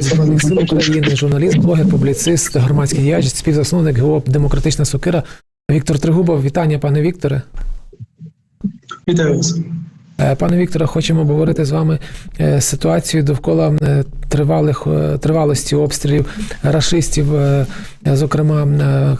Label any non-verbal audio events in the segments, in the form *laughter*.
Збройних сил України, журналіст, блогер, публіцист, громадський діяч, співзасновник ГО Демократична Сокира. Віктор Тригубов, вітання, пане Вікторе. Вітаю вас. Е, Пане Вікторе, хочемо обговорити з вами е, ситуацію довкола е, тривалих тривалості обстрілів рашистів, зокрема е,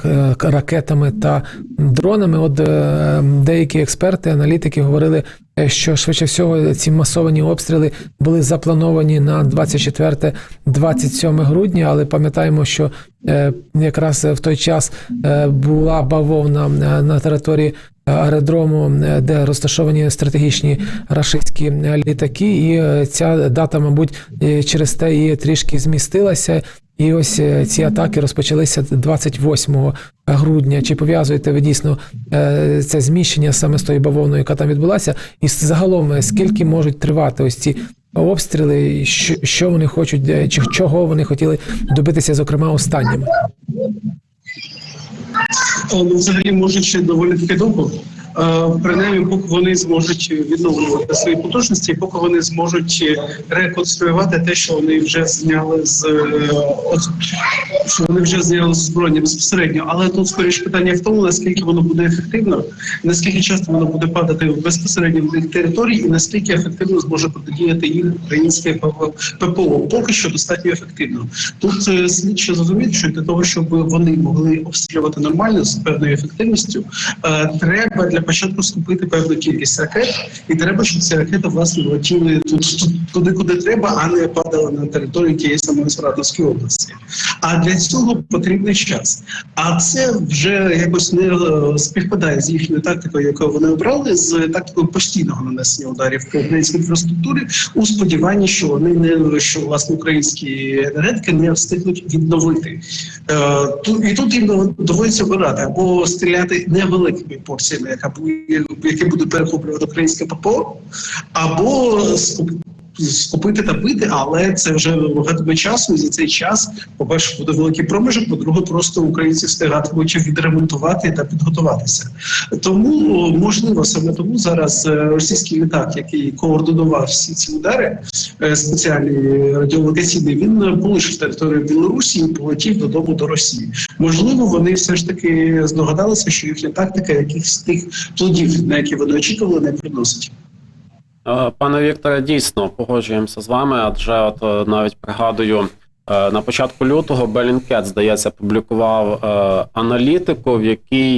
е, ракетами та дронами. От е, деякі експерти, аналітики говорили, е, що швидше всього ці масовані обстріли були заплановані на 24-27 грудня, але пам'ятаємо, що е, якраз в той час е, була бавовна е, на території аеродрому, е, де розташовані стратегічні рашистські е, літаки, і е, ця дата, мабуть, е, через те і трішки змістилася. І ось е, ці атаки розпочалися 28 грудня. Чи пов'язуєте ви дійсно е, це зміщення саме з тою бавовною, яка там відбулася? І загалом е, скільки можуть тривати ось ці обстріли, що, вони хочуть, чи чого вони хотіли добитися, зокрема, останніми? Ну, взагалі можуть ще доволі таки довго. Е, Принаймні, поки вони зможуть відновлювати свої потужності, поки вони зможуть реконструювати те, що вони вже зняли з е, що вони вже зняли з збройня безпосередньо. Але тут скоріше питання в тому, наскільки воно буде ефективно, наскільки часто воно буде падати безпосередньо в тих територій, і наскільки ефективно зможе протидіяти їх українське ППО. Поки що достатньо ефективно. Тут е, слід ще зрозуміти, що для того, щоб вони могли обстрілювати нормально з певною ефективністю, треба для початку скупити певну кількість ракет, і треба, щоб ці ракети власне летіли тут, тут туди, куди треба, а не падали на території тієї самої Саратовської області. А для цього потрібний час. А це вже якось не е, співпадає з їхньою тактикою, яку вони обрали, з тактикою постійного нанесення ударів по українській інфраструктурі, у сподіванні, що вони не що власне українські енергетики не встигнуть відновити. Е, і тут їм доводиться обирати або стріляти невеликими порціями, яка буде які буде перехоплювати українське ППО, або скуп- скупити та бити, але це вже вимагатиме часу, і за цей час, по-перше, буде великий проміжок, по-друге, просто українці встигатимуть відремонтувати та підготуватися. Тому можливо саме тому зараз е, російський літак, який координував всі ці удари, е, спеціальний радіолокаційний, він полишив територію Білорусі і полетів додому до Росії. Можливо, вони все ж таки здогадалися, що їхня тактика якихось тих плодів, на які вони очікували, не приносить. Е, Пане Вікторе, дійсно погоджуємося з вами, адже от е, навіть пригадую. е, На початку лютого Bellingcat, здається, публікував аналітику, в якій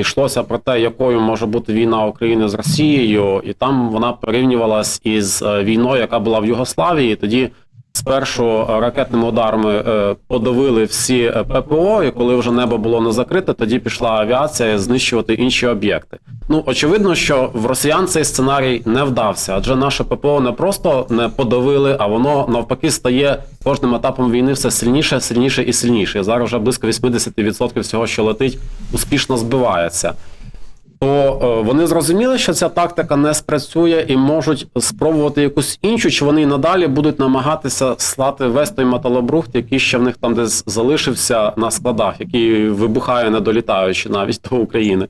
йшлося про те, якою може бути війна України з Росією, і там вона порівнювалась із війною, яка була в Югославії. Тоді спершу е, ракетними ударами е, подавили всі е, ППО, і коли вже небо було не закрите, тоді пішла авіація знищувати інші об'єкти. Ну очевидно, що в росіян цей сценарій не вдався, адже наше ППО не просто не подавили, а воно навпаки стає кожним етапом війни все сильніше, сильніше і сильніше. Зараз вже близько 80% всього, що летить, успішно збивається. То е, вони зрозуміли, що ця тактика не спрацює і можуть спробувати якусь іншу, чи вони надалі будуть намагатися слати весь той металобрухт, який ще в них там десь залишився на складах, який вибухає, не долітаючи навіть до України.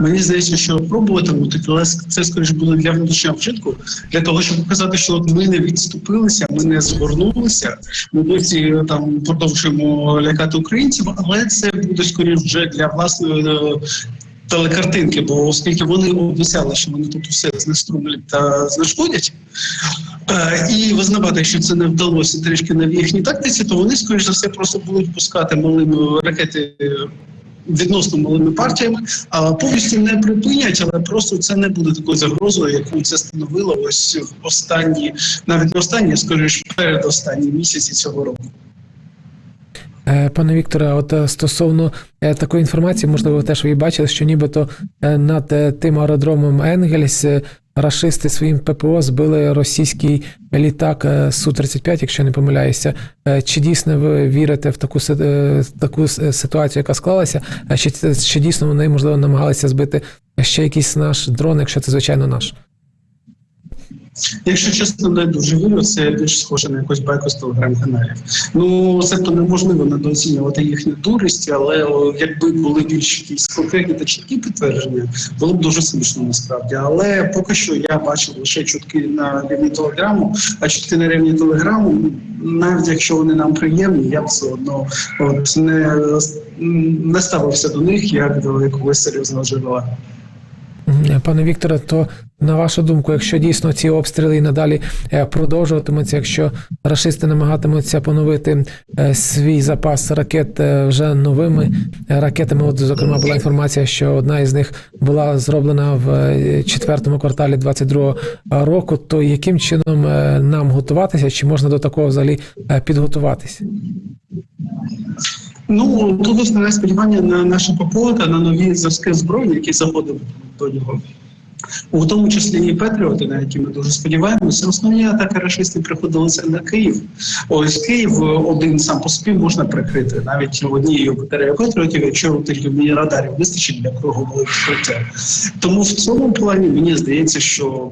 Мені здається, що пробуватимуть, але це скоріш буде для внутрішнього вжитку, для того, щоб показати, що ми не відступилися, ми не згорнулися. Ми досі там продовжуємо лякати українців, але це буде скоріш вже для власної е, телекартинки, бо оскільки вони обіцяли, що вони тут усе знеструмлять та знешкодять. Е, І визнавати, що це не вдалося трішки в їхній тактиці, то вони скоріш за все просто будуть пускати малими ракети е, відносно малими партіями, а повністю не припинять, але просто це не буде такою загрозою, яку це становило ось в останні, навіть не останні, а скоріш передостанні місяці цього року. Е, Пане Вікторе, от е, стосовно е, такої інформації, можливо, ви теж ви бачили, що нібито над тим аеродромом Енгельс рашисти своїм ППО збили російський літак е, Су-35, якщо не помиляюся. Е, Чи дійсно ви вірите в таку е, таку ситуацію, яка склалася? Чи, чи дійсно вони, можливо, намагалися збити ще якийсь наш дрон, якщо це, звичайно, наш? Якщо чесно, не дуже вірю, це більш схоже на якусь байку з телеграм-каналів. Ну, це то неможливо недооцінювати їхню дурість, але о, якби були більш якісь конкретні та чіткі підтвердження, було б дуже смішно насправді. Але поки що я бачив лише чутки на рівні телеграму, а чутки на рівні телеграму, навіть якщо вони нам приємні, я б все одно от не, не ставився до них як до якогось серйозного джерела. Пане Вікторе, то на вашу думку, якщо дійсно ці обстріли і надалі е, продовжуватимуться, якщо рашисти намагатимуться поновити е, свій запас ракет е, вже новими ракетами, от зокрема була інформація, що одна із них була зроблена в четвертому кварталі 22 року, то яким чином нам готуватися, чи можна до такого взагалі підготуватися? Ну тут основне сподівання на наше ППО та на нові зразки зброї, які заходили до нього. У тому числі і Петріоти, на які ми дуже сподіваємося, основні атаки рашистів приходилися на Київ. Ось Київ один сам по собі можна прикрити навіть однією батареєю Петріотів, якщо тих мені радарів вистачить для кругового відкриття. Тому в цьому плані мені здається, що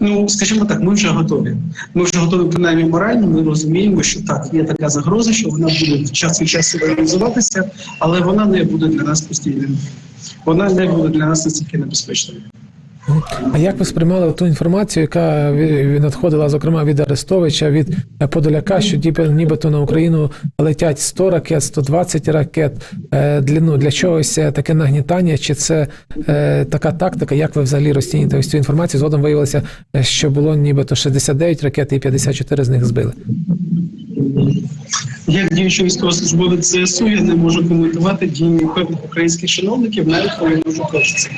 Ну, скажімо так, ми вже готові. Ми вже готові принаймні морально. Ми розуміємо, що так є така загроза, що вона буде час від часу реалізуватися, але вона не буде для нас постійним. Вона не буде для нас настільки небезпечною. А як ви сприймали ту інформацію, яка надходила, зокрема від Арестовича, від е, Подоляка, що нібито на Україну летять 100 ракет, 120 ракет е, для, ну, для чогось е, таке нагнітання? Чи це така тактика? Як ви взагалі розцінюєте ось цю інформацію? Згодом виявилося, що було нібито 69 ракет і 54 з них збили. Як діючий військовослужбовець ЗСУ, я не можу коментувати дії певних українських чиновників, навіть коли дуже хочеться.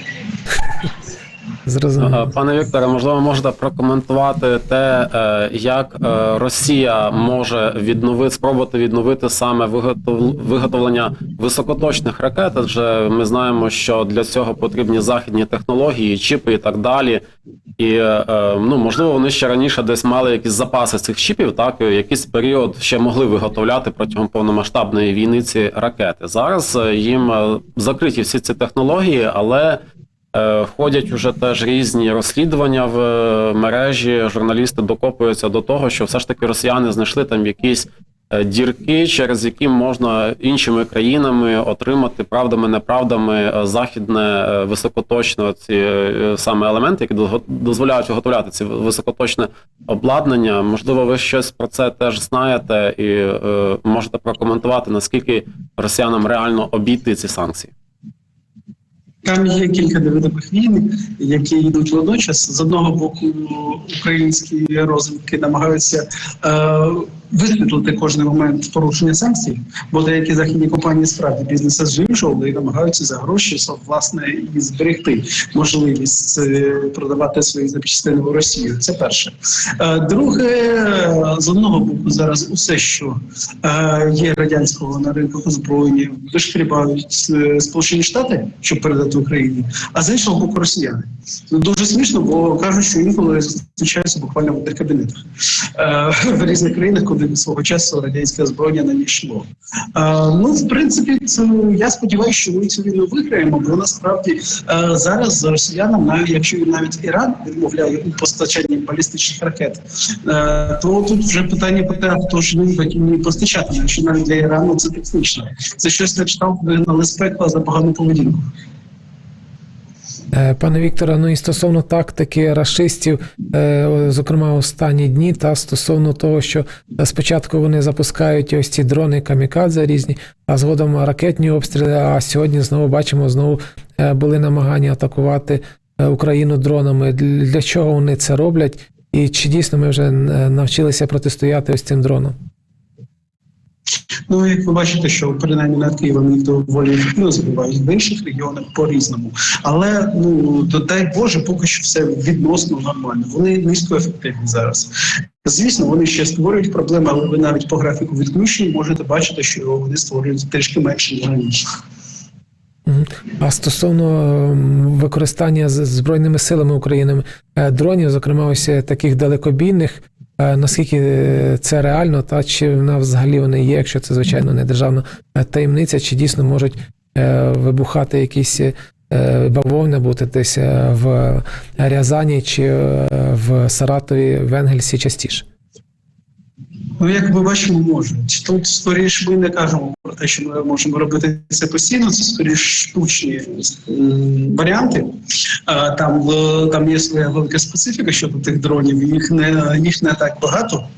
Зрозуміло. Пане Вікторе, можливо, можете прокоментувати те, е, як е, Росія може відновити спробувати відновити саме виготов- виготовлення високоточних ракет. Адже ми знаємо, що для цього потрібні західні технології, чіпи і так далі. І е, ну можливо, вони ще раніше десь мали якісь запаси цих чіпів, так якийсь період ще могли виготовляти протягом повномасштабної війни ці ракети. Зараз їм закриті всі ці технології, але Ходять уже теж різні розслідування в е, мережі. Журналісти докопуються до того, що все ж таки росіяни знайшли там якісь е, дірки, через які можна іншими країнами отримати правдами, неправдами е, західне е, високоточне ці е, саме елементи, які дозволяють виготовляти ці високоточне обладнання. Можливо, ви щось про це теж знаєте і е, можете прокоментувати, наскільки росіянам реально обійти ці санкції. Там є кілька невидимих війн, які йдуть водночас. З одного боку, українські розвідки намагаються е, висвітлити кожний момент порушення санкцій, бо деякі західні компанії справді бізнес as usual і намагаються за гроші власне і зберегти можливість е, продавати свої запчастини в Росію. Це перше. Е, друге, з одного боку, зараз усе, що е, є радянського на ринках озброєння, вишкрібають е, Сполучені Штати, щоб передати Україні, а з іншого боку, росіяни. Ну, дуже смішно, бо кажуть, що інколи зустрічаються буквально в кабінетах *laughs* в різних країнах, куди свого часу радянське озброєння не йшло. Е, ну, в принципі, це, я сподіваюся, що ми цю війну виграємо, бо насправді е, зараз росіянам, навіть якщо навіть Іран відмовляє у постачанні балістичних ракет, е, то тут вже питання про те, хто ж ним її постачатиме, що навіть для Ірану це технічно. Це щось на кшталт вигнали з за погану поведінку. Е, Пане Вікторе, ну і стосовно тактики рашистів, е, зокрема останні дні, та стосовно того, що спочатку вони запускають ось ці дрони камікадзе різні, а згодом ракетні обстріли. А сьогодні знову бачимо, знову е, були намагання атакувати е, Україну дронами. Для чого вони це роблять? І чи дійсно ми вже е, навчилися протистояти ось цим дронам? Ну, як ви бачите, що принаймні над Києвом їх доволі ефективно забивають в інших регіонах по-різному. Але ну дай Боже, поки що все відносно нормально. Вони низькоефективні зараз. Звісно, вони ще створюють проблеми, але ви навіть по графіку відключень можете бачити, що вони створюють трішки менше ніж раніше. А стосовно використання Збройними силами України е, дронів, зокрема, ось е, таких далекобійних, наскільки це реально, та чи вона взагалі вони є, якщо це, звичайно, не державна е, таємниця, чи дійсно можуть е, вибухати якісь е, е, бути десь в Рязані чи в Саратові, в Енгельсі частіше? Ну, як ми бачимо, можуть. Тут скоріш ми не кажемо про те, що ми можемо робити це постійно. Це скоріш штучні варіанти. Там, е, там є своя велика специфіка щодо тих дронів. Їх не їх не так багато,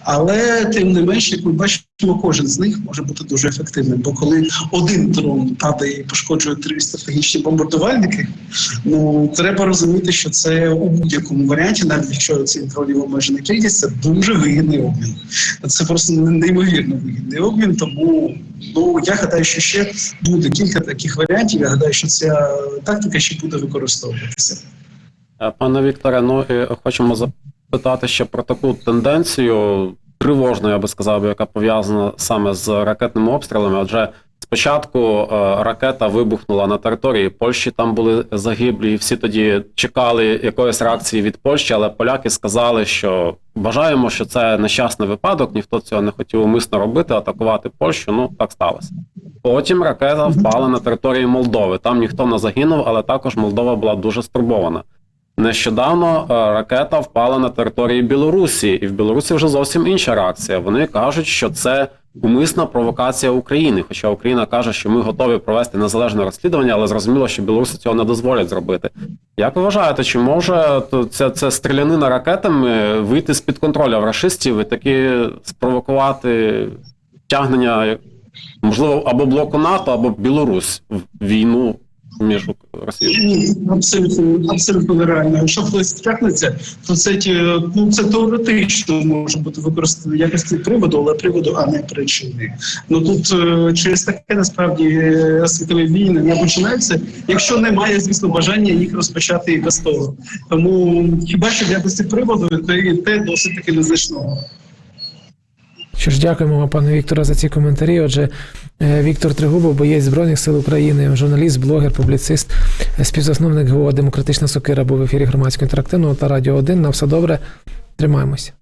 але тим не менш, як ми бачимо, кожен з них може бути дуже ефективним. Бо коли один дрон падає і пошкоджує три стратегічні бомбардувальники, ну треба розуміти, що це у будь-якому варіанті, навіть якщо ці дронів обмежена кількість, це дуже вигідний обмін. Це просто неймовірно вигідний обмін. Тому ну я гадаю, що ще буде кілька таких варіантів. Я гадаю, що ця тактика ще буде використовуватися. Е, Пане Вікторе, ну хочемо запитати ще про таку тенденцію тривожну, я би сказав, яка пов'язана саме з ракетними обстрілами. Адже спочатку е, ракета вибухнула на території Польщі, там були загиблі, і всі тоді чекали якоїсь реакції від Польщі, але поляки сказали, що вважаємо, що це нещасний випадок, ніхто цього не хотів умисно робити, атакувати Польщу. Ну так сталося. Потім ракета впала на території Молдови. Там ніхто не загинув, але також Молдова була дуже стурбована. Нещодавно е, ракета впала на території Білорусі, і в Білорусі вже зовсім інша реакція. Вони кажуть, що це умисна провокація України. Хоча Україна каже, що ми готові провести незалежне розслідування, але зрозуміло, що білоруси цього не дозволять зробити. Як ви вважаєте, чи може ця, ця стрілянина ракетами вийти з під контролю в рашистів і таки спровокувати тягнення, можливо, або блоку НАТО, або Білорусь в війну між Росією? Абсолютно абсолютно нереально. Якщо хтось тягнеться, то це ті, ну це теоретично може бути використано в якості приводу, але приводу, а не причини. Ну тут е, через таке насправді е, світові війни не починаються, якщо немає, звісно, бажання їх розпочати і без того. Тому хіба що в якості приводу те, те досить таки незначного. Що ж, дякуємо вам, пане Вікторе, за ці коментарі. Отже, е, Віктор Тригубов, боєць Збройних сил України, журналіст, блогер, публіцист, е, співзасновник ГО Демократична Сокира був в ефірі громадського інтерактивного та Радіо 1. На все добре. Тримаємося.